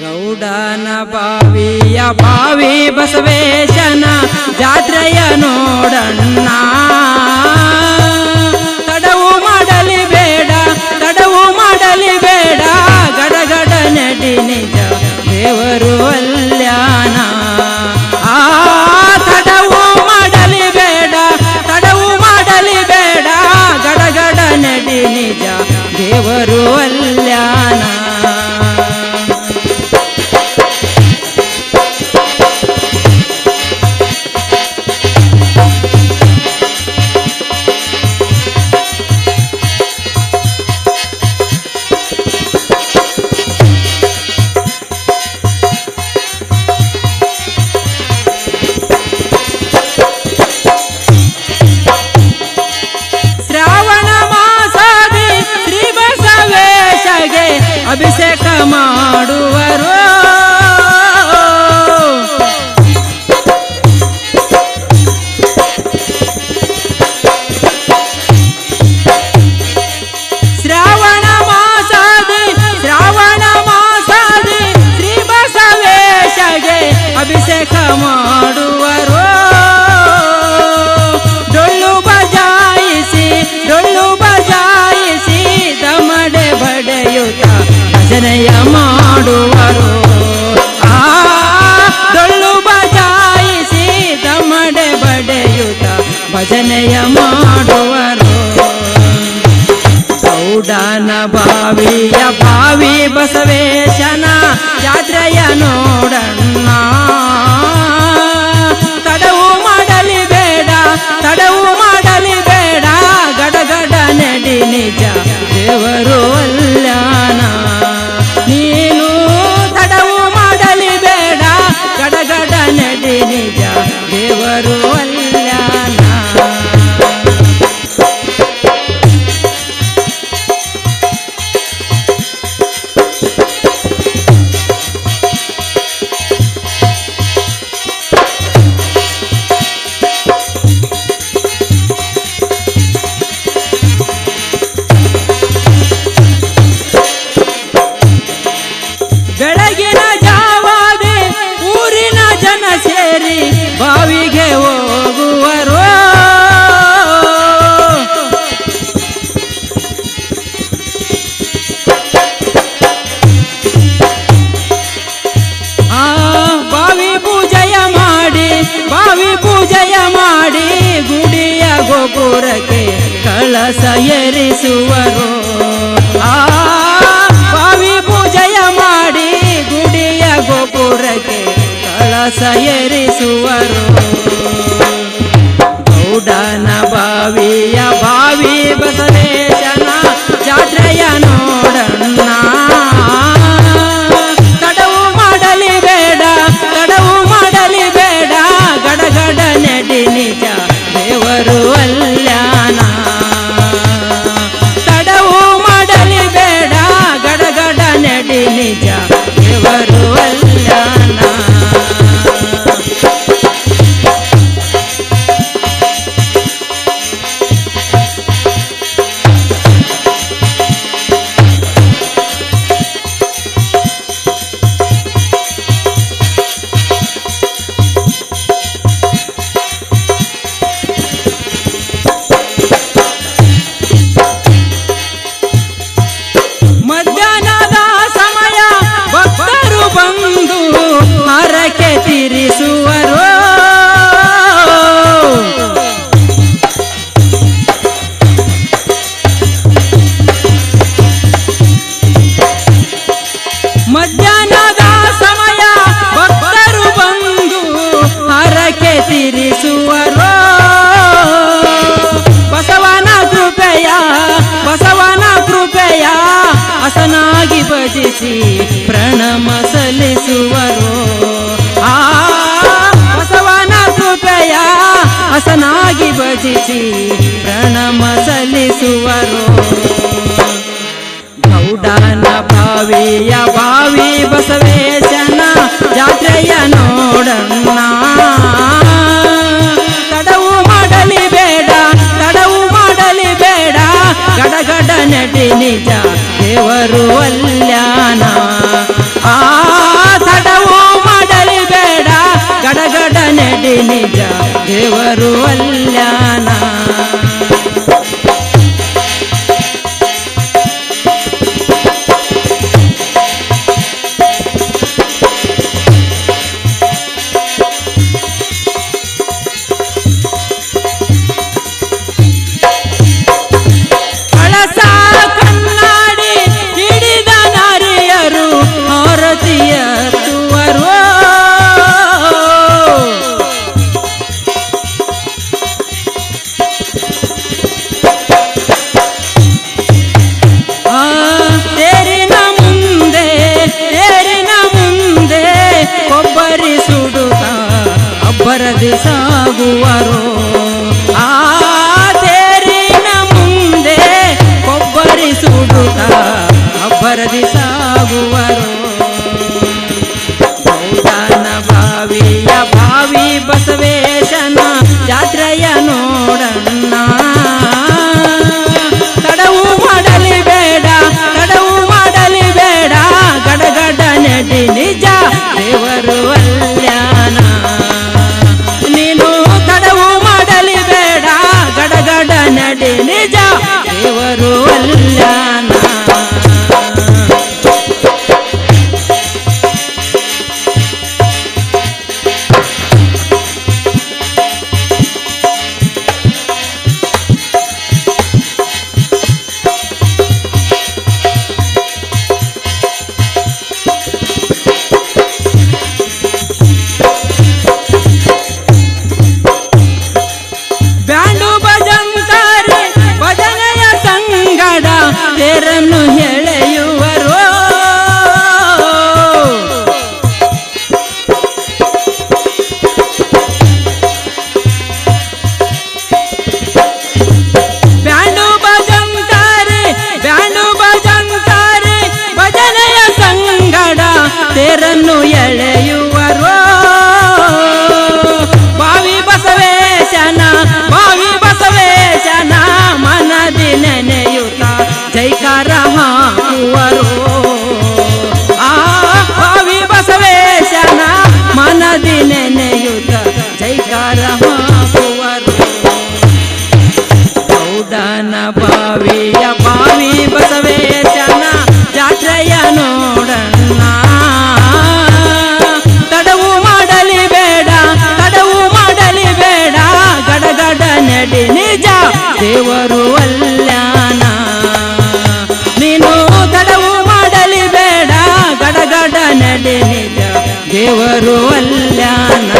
ಗೌಡನ ಬಾವಿಯ ಬಾವಿ ಬಸವೇಶನ ಜಾತ್ರೆಯ ನೋಡಣ್ಣ. ಭಜನೆಯ ಮಾಡುವರು. ಆ ಡೊಳ್ಳು ಬಜಾಯಿಸಿ ತಮಡೆ ಬಡೆಯುತ ಭಜನೆಯ ಮಾಡುವರು. ಸೌಡನ ಬಾವಿಯ ಬಾವಿ ಬಸವೇಶನ ಜಾತ್ರೆಯ ನೋಡಣ್ಣ. ಗೋಪುರಕ್ಕೆ ಕಳಸ ಏರಿಸುವರು. ಆ ಪೂಜೆಯ ಮಾಡಿ ಗುಡಿಯ ಗೋಪುರಕ್ಕೆ ಕಳಸ ಏರಿಸುವರು. ನಮ ಸಲ್ಲಿಸುವರು ಆ ಬಸವನ ಕೃಪೆಯ ಹಸನಾಗಿ ಭಜಿಸಿ ಪ್ರಣಮ ಸಲ್ಲಿಸುವರು ಗೌಡನ ಭಾವಿಯವ ದೇವರು ಅಬ್ಬರದಿ ಸಾಗುವರು ಆ ತೇರಿನ ಮುಂದೆ ಕೊಬ್ಬರಿ ಸುಡುತ್ತ ಅಬ್ಬರದಿ ಸಾಗುವರು ಹಾಕುವರು ಗೌಡನ ಬಾವಿಯ ಬಾವಿ ಬಸವೇಶನ ಜಾತ್ರೆಯ ನೋಡಣ್ಣ. ತಡವು ಮಾಡಲಿ ಬೇಡ, ತಡವು ಮಾಡಲಿ ಬೇಡ, ಗಡಗಡ ನಡಿ ನಿಜ, ದೇವರು ಅಲ್ಯಾನ. ನೀನು ತಡವು ಮಾಡಲಿ ಬೇಡ, ಗಡಗಡ ನಡಿ ನಿಜ, ದೇವರು ಅಲ್ಯಾನ.